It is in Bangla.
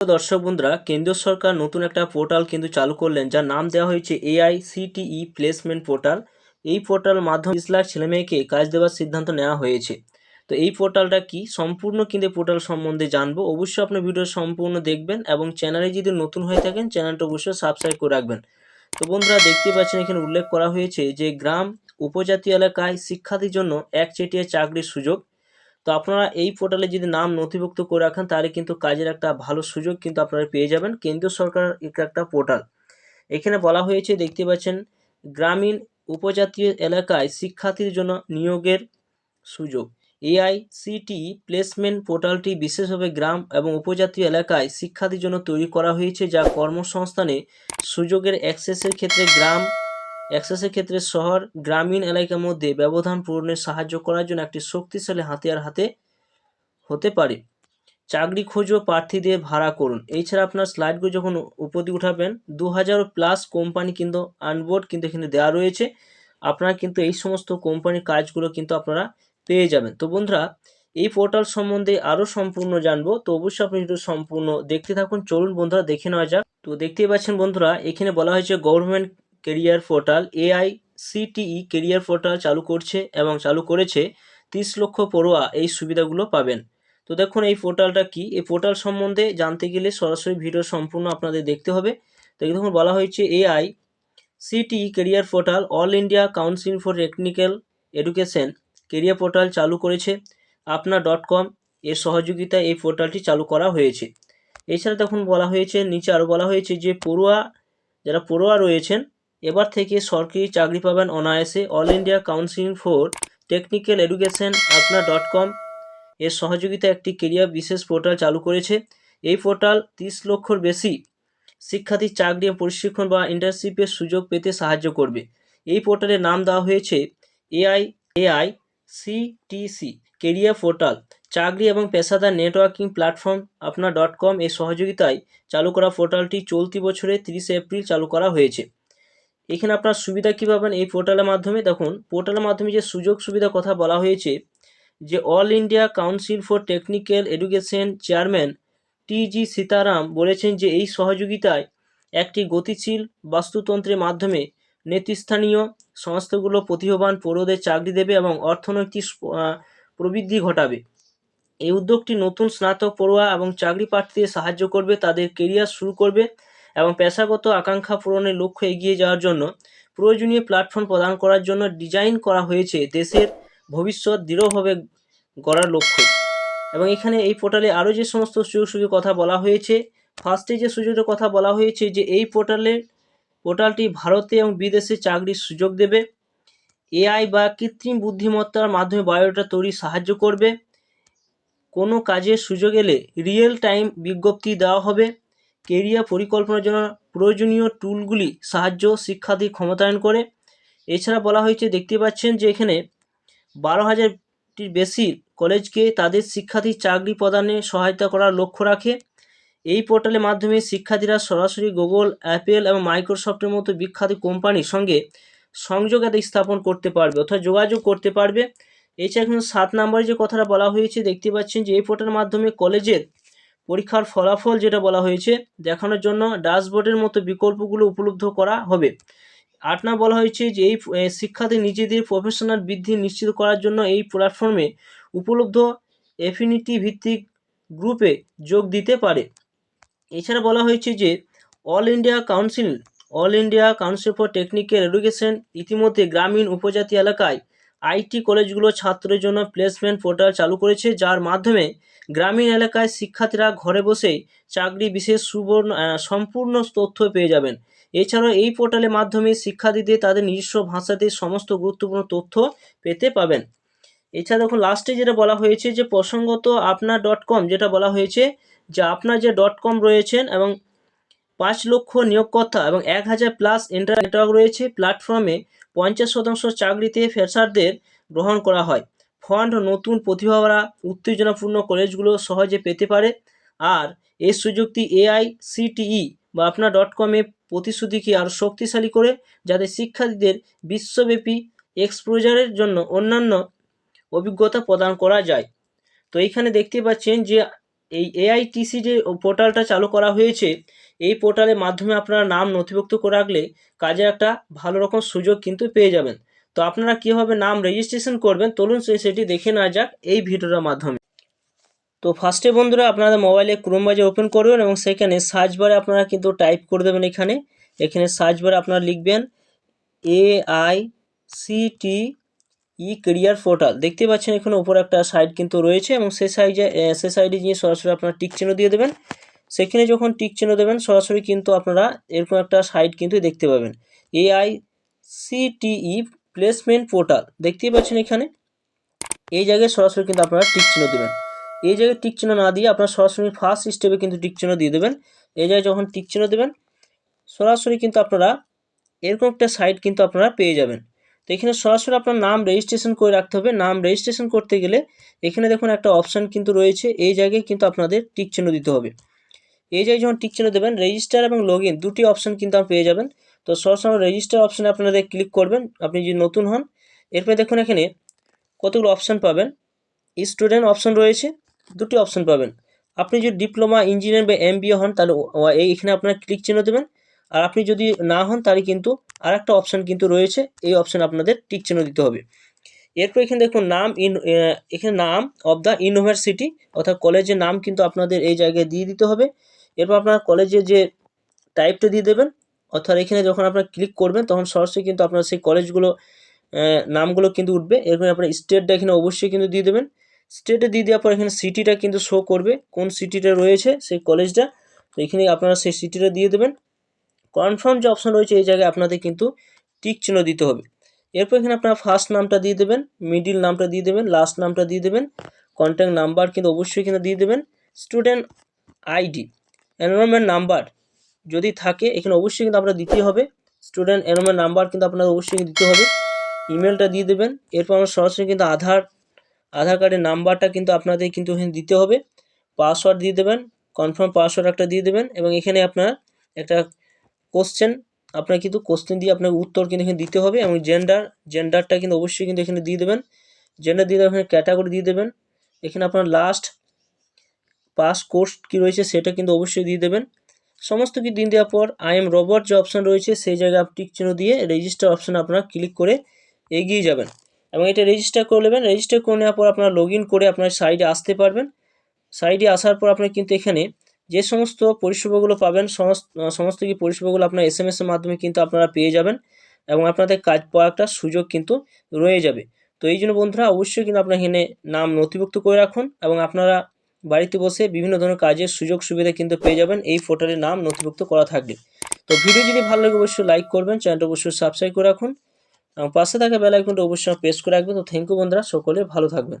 দর্শক বন্ধুরা, কেন্দ্রীয় সরকার নতুন একটা পোর্টাল কিন্তু চালু করলেন, যার নাম দেওয়া হয়েছে এআই সিটিই প্লেসমেন্ট পোর্টাল। এই পোর্টাল মাধ্যমে তিরিশ লাখ ছেলেমেয়েকে কাজ দেওয়ার সিদ্ধান্ত নেওয়া হয়েছে। তো এই পোর্টালটা কি? সম্পূর্ণ কিন্তু পোর্টাল সম্বন্ধে জানব। অবশ্যই আপনার ভিডিও সম্পূর্ণ দেখবেন এবং চ্যানেলে যদি নতুন হয়ে থাকেন, চ্যানেলটা অবশ্যই সাবস্ক্রাইব করে রাখবেন। তো বন্ধুরা দেখতে পাচ্ছেন এখানে উল্লেখ করা হয়েছে যে, গ্রাম উপজাতি এলাকায় শিক্ষার্থীর জন্য একচেটিয়া চাকরির সুযোগ। তো আপনারা এই পোর্টালে যদি নাম নথিভুক্ত করে রাখেন, তাহলে কিন্তু কাজের একটা ভালো সুযোগ কিন্তু আপনারা পেয়ে যাবেন কেন্দ্রীয় সরকার একটা পোর্টাল এখানে বলা হয়েছে, দেখতে পাচ্ছেন, গ্রামীণ উপজাতীয় এলাকায় শিক্ষার্থীর জন্য নিয়োগের সুযোগ। এআই সিটি প্লেসমেন্ট পোর্টালটি বিশেষভাবে গ্রাম এবং উপজাতীয় এলাকায় শিক্ষার্থীর জন্য তৈরি করা হয়েছে, যা কর্মসংস্থানে সুযোগের অ্যাক্সেসের ক্ষেত্রে গ্রাম অ্যাক্সেসের ক্ষেত্রে শহর, গ্রামীণ এলাকার মধ্যে ব্যবধান পূরণে সাহায্য করার জন্য একটি শক্তিশালী হাতিয়ার হাতে হতে পারে। চাকরি খোঁজো প্রার্থীদের ভাড়া করুন। এছাড়া আপনার স্লাইডগুলো যখন উপর দিকে উঠাবেন দু হাজার প্লাস কোম্পানি কিন্তু আনবোর্ড কিন্তু এখানে দেওয়া রয়েছে। আপনারা কিন্তু এই সমস্ত কোম্পানির কাজগুলো কিন্তু আপনারা পেয়ে যাবেন। তো বন্ধুরা, এই পোর্টাল সম্বন্ধে আরও সম্পূর্ণ জানব। তো অবশ্যই আপনি একটু সম্পূর্ণ দেখতে থাকুন। চলুন বন্ধুরা, দেখে নেওয়া যাক। তো দেখতেই পাচ্ছেন বন্ধুরা, এখানে বলা হয়েছে government career portal AICTE career portal চালু করছে এবং চালু করেছে তিরিশ লক্ষ পড়ুয়া এই সুবিধাগুলো পাবেন। তো দেখুন এই পোর্টালটা কি? এই পোর্টাল সম্বন্ধে জানতে গেলে সরাসরি ভিডিও সম্পূর্ণ আপনাদের দেখতে হবে। তো দেখুন বলা হয়েছে AICTE career portal all India council for technical education career portal চালু করেছে। আপনার ডট কম এর সহযোগিতায় এই পোর্টালটি চালু করা হয়েছে। এছাড়া তখন বলা হয়েছে, নিচে আরও বলা হয়েছে যে পড়ুয়া, যারা পড়ুয়া রয়েছেন এবার থেকে সরকারি চাকরি পাবেন অনায়াসে। All India council for technical education Apna dot com. এর সহযোগিতায় একটি কেরিয়ার বিশেষ পোর্টাল চালু করেছে। এই পোর্টাল তিরিশ লক্ষর বেশি শিক্ষার্থীর চাকরি প্রশিক্ষণ বা ইন্টার্নশিপের সুযোগ পেতে সাহায্য করবে। এই পোর্টালের নাম দেওয়া হয়েছে AI AI CTC career portal. চাকরি এবং পেশাদার networking platform Apna dot com. এর সহযোগিতায় চালু করা পোর্টালটি চলতি বছরে তিরিশে এপ্রিল চালু করা হয়েছে। এখানে আপনার সুবিধা কী পাবেন এই পোর্টালের মাধ্যমে? দেখুন, পোর্টালের মাধ্যমে যে সুযোগ সুবিধার কথা বলা হয়েছে, যে all India council for technical education chairman TG Sitaram বলেছেন যে এই সহযোগিতায় একটি গতিশীল বাস্তুতন্ত্রের মাধ্যমে নেতৃস্থানীয় সংস্থাগুলো প্রতিভাবান পৌরদের চাকরি দেবে এবং অর্থনৈতিক প্রবৃদ্ধি ঘটাবে। এই উদ্যোগটি নতুন স্নাতক পড়ুয়া এবং চাকরি প্রার্থীদের সাহায্য করবে, তাদের কেরিয়ার শুরু করবে এবং পেশাগত আকাঙ্ক্ষা পূরণের লক্ষ্য এগিয়ে যাওয়ার জন্য প্রয়োজনীয় প্ল্যাটফর্ম প্রদান করার জন্য ডিজাইন করা হয়েছে দেশের ভবিষ্যৎ দৃঢ়ভাবে গড়ার লক্ষ্য। এবং এখানে এই পোর্টালে আরও যে সমস্ত সুযোগ সুবিধার কথা বলা হয়েছে ফার্স্টে যে সুযোগের কথা বলা হয়েছে যে এই পোর্টালে পোর্টালটি ভারতে এবং বিদেশে চাকরির সুযোগ দেবে। এআই বা কৃত্রিম বুদ্ধিমত্তার মাধ্যমে বায়োডাটা তৈরি সাহায্য করবে। কোনো কাজের সুযোগ এলে রিয়েল টাইম বিজ্ঞপ্তি দেওয়া হবে। কেরিয়ার পরিকল্পনার জন্য প্রয়োজনীয় টুলগুলি সাহায্য শিক্ষার্থী ক্ষমতায়ন করে। এছাড়া বলা হয়েছে, দেখতে পাচ্ছেন যে এখানে বারো হাজারটির বেশি কলেজকে তাদের শিক্ষার্থী চাকরি প্রদানে সহায়তা করার লক্ষ্য রাখে। এই পোর্টালের মাধ্যমে শিক্ষার্থীরা সরাসরি গুগল, অ্যাপেল এবং মাইক্রোসফটের মতো বিখ্যাত কোম্পানির সঙ্গে সংযোগ স্থাপন করতে পারবে অর্থাৎ যোগাযোগ করতে পারবে। এছাড়া সাত নম্বরে যে কথাটা বলা হয়েছে, দেখতে পাচ্ছেন যে এই পোর্টালের মাধ্যমে কলেজের পরীক্ষার ফলাফল যেটা বলা হয়েছে, দেখানোর জন্য ড্যাশবোর্ডের মতো বিকল্পগুলো উপলব্ধ করা হবে। আট নম্বর বলা হয়েছে যে এই শিক্ষার্থী নিজেদের প্রফেশনাল বৃদ্ধি নিশ্চিত করার জন্য এই প্ল্যাটফর্মে উপলব্ধ এফিনিটি ভিত্তিক গ্রুপে যোগ দিতে পারে। এছাড়া বলা হয়েছে যে all India council all India council for technical education ইতিমধ্যে গ্রামীণ উপজাতি এলাকায় আইটি কলেজগুলো ছাত্রের জন্য প্লেসমেন্ট পোর্টাল চালু করেছে, যার মাধ্যমে গ্রামীণ এলাকায় শিক্ষার্থীরা ঘরে বসেই চাকরি বিশেষ সুবর্ণ সম্পূর্ণ তথ্য পেয়ে যাবেন। এছাড়াও এই পোর্টালের মাধ্যমে শিক্ষার্থীদের তাদের নিজস্ব ভাষাতে সমস্ত গুরুত্বপূর্ণ তথ্য পেতে পাবেন। এছাড়া দেখুন লাস্টে যেটা বলা হয়েছে যে প্রসঙ্গত আপনার ডট কম যেটা বলা হয়েছে যে আপনার যে ডট কম রয়েছেন এবং পাঁচ লক্ষ নিয়োগকর্তা এবং এক হাজার প্লাস ইন্টার নেটওয়ার্ক রয়েছে প্ল্যাটফর্মে পঞ্চাশ শতাংশ চাকরিতে ফ্রেশারদের গ্রহণ করা হয়। ফন্ড নতুন প্রতিভারা উত্তেজনাপূর্ণ কলেজগুলো সহজে পেতে পারে। আর এই সুযোগটি এআই সিটিই বা আপনার ডট কমে প্রতিশ্রুতিকে আরও শক্তিশালী করে, যাতে শিক্ষার্থীদের বিশ্বব্যাপী এক্সপোজারের জন্য অন্যান্য অভিজ্ঞতা প্রদান করা যায়। তো এইখানে দেখতে পাচ্ছেন যে এই এআইটিসি যে পোর্টালটা চালু করা হয়েছে এই পোর্টালের মাধ্যমে আপনারা নাম নথিভুক্ত করে রাখলে কাজের একটা ভালো রকম সুযোগ কিন্তু পেয়ে যাবেন। তো আপনারা কীভাবে নাম রেজিস্ট্রেশন করবেন? চলুন সেটি দেখে নেওয়া যাক এই ভিডিওটার মাধ্যমে। তো ফার্স্টে বন্ধুরা আপনাদের মোবাইলে ক্রোম বাজার ওপেন করবেন এবং সেখানে সার্চ বারে আপনারা কিন্তু টাইপ করে দেবেন এখানে। এখানে সার্চ বারে আপনারা লিখবেন A I C T E career portal দেখতে পাচ্ছেন এখানে উপরে একটা সাইট কিন্তু রয়েছে এবং সে সাইডে সে সাইডে গিয়ে সরাসরি আপনারা টিক চিহ্ন দিয়ে দেবেন। সেখানে যখন টিক চিহ্ন দেবেন, সরাসরি কিন্তু আপনারা এরকম একটা সাইট কিন্তু দেখতে পাবেন। AICTE placement portal. দেখতেই পাচ্ছেন এখানে? এই জায়গায় সরাসরি কিন্তু আপনারা টিক চিহ্ন দেবেন। এই জায়গায় টিক চিহ্ন না দিয়ে আপনারা সরাসরি ফার্স্ট স্টেপে কিন্তু টিক চিহ্ন দিয়ে দেবেন। এই জায়গায় যখন টিক চিহ্ন দেবেন, সরাসরি কিন্তু আপনারা এরকম একটা সাইট কিন্তু আপনারা পেয়ে যাবেন। তো এখানে সরাসরি আপনার নাম রেজিস্ট্রেশন করে রাখতে হবে। নাম রেজিস্ট্রেশন করতে গেলে এখানে দেখুন একটা অপশান কিন্তু রয়েছে। এই জায়গায় কিন্তু আপনাদের টিক চিহ্ন দিতে হবে। এই জায়গায় যখন টিক চিহ্ন দেবেন রেজিস্টার এবং লগ ইন দুটি অপশান কিন্তু আপনি পেয়ে যাবেন। তো সরাসরি রেজিস্টার অপশানে আপনাদের ক্লিক করবেন। আপনি যদি নতুন হন, এরপরে দেখুন এখানে কতগুলো অপশান পাবেন। স্টুডেন্ট অপশন রয়েছে, দুটি অপশন পাবেন। আপনি যদি ডিপ্লোমা ইঞ্জিনিয়ার বা এম হন, তাহলে ও- ও- এই এখানে আপনার ক্লিক চিহ্ন দেবেন। আর আপনি যদি না হন, তাহলে কিন্তু আর একটা অপশান কিন্তু রয়েছে, এই অপশান আপনাদের টিক চিহ্ন দিতে হবে। এরপর এখানে দেখুন নাম ইন এখানে নাম অফ দ্য ইউনিভার্সিটি অর্থাৎ কলেজের নাম কিন্তু আপনাদের এই জায়গায় দিয়ে দিতে হবে। এরপর আপনার কলেজে যে টাইপটা দিয়ে দেবেন, অর্থাৎ এখানে যখন আপনার ক্লিক করবেন, তখন সরাসরি কিন্তু আপনার সেই কলেজগুলো নামগুলো কিন্তু উঠবে। এরপর আপনার স্টেটটা এখানে অবশ্যই কিন্তু দিয়ে দেবেন। স্টেটে দিয়ে দেওয়ার পর এখানে সিটিটা কিন্তু শো করবে, কোন সিটিটা রয়েছে সেই কলেজটা তো এখানে আপনারা সেই সিটিটা দিয়ে দেবেন। কনফার্ম যে অপশান রয়েছে এই জায়গায় আপনাদের কিন্তু টিক চিহ্ন দিতে হবে। এরপর এখানে আপনারা ফার্স্ট নামটা দিয়ে দেবেন মিডিল নামটা দিয়ে দেবেন লাস্ট নামটা দিয়ে দেবেন কন্ট্যাক্ট নাম্বার কিন্তু অবশ্যই কিন্তু দিয়ে দেবেন স্টুডেন্ট আইডি এনরোলমেন্ট নাম্বার যদি থাকে, এখানে অবশ্যই কিন্তু আপনার দিতে হবে। স্টুডেন্ট এনরোলমেন্ট নাম্বার কিন্তু আপনাদের অবশ্যই দিতে হবে। ইমেলটা দিয়ে দেবেন, এরপর আমরা সরাসরি কিন্তু আধার আধার কার্ডের নাম্বারটা কিন্তু আপনাদের কিন্তু এখানে দিতে হবে। পাসওয়ার্ড দিয়ে দেবেন কনফার্ম পাসওয়ার্ড একটা দিয়ে দেবেন এবং এখানে আপনার একটা কোশ্চেন আপনার কিন্তু কোশ্চেন দিয়ে আপনাকে উত্তর কিন্তু এখানে দিতে হবে এবং জেন্ডার জেন্ডারটা কিন্তু অবশ্যই কিন্তু এখানে দিয়ে দেবেন। জেন্ডার দিয়ে দেবেন ক্যাটাগরি দিয়ে দেবেন। এখানে আপনার লাস্ট পাস কোর্স কী রয়েছে সেটা কিন্তু অবশ্যই দিয়ে দেবেন। সমস্ত কিছু দিন দেওয়ার পর আই এম রোবট যে অপশান রয়েছে সেই জায়গায় টিক চিহ্ন দিয়ে রেজিস্টার অপশানে আপনারা ক্লিক করে এগিয়ে যাবেন এবং এটা রেজিস্টার করে নেবেন। রেজিস্টার করে নেওয়ার পর আপনারা লগ করে আপনার সাইডে আসতে পারবেন। সাইডে আসার পর আপনি কিন্তু এখানে যে সমস্ত পরিষেবাগুলো পাবেন, সমস্ত সমস্ত কি পরিষেবাগুলো আপনার এস এম এসের মাধ্যমে কিন্তু আপনারা পেয়ে যাবেন এবং আপনাদের কাজ পাওয়ার একটা সুযোগ কিন্তু রয়ে যাবে। তো এই জন্য বন্ধুরা অবশ্যই কিন্তু আপনার এখানে নাম নথিভুক্ত করে রাখুন এবং আপনারা বাড়িতে বসে বিভিন্ন ধরনের কাজের সুযোগ সুবিধা কিন্তু পেয়ে যাবেন। এই পোর্টালের নাম নথিভুক্ত করা থাকবে। তো ভিডিও যদি ভালো লাগে, অবশ্যই লাইক করবেন, চ্যানেলটা অবশ্যই সাবস্ক্রাইব করে রাখুন। এবং পাশে থাকা বেল আইকনটা অবশ্যই প্রেস করে রাখবেন। তো থ্যাংক ইউ বন্ধুরা, সকলে ভালো থাকবেন।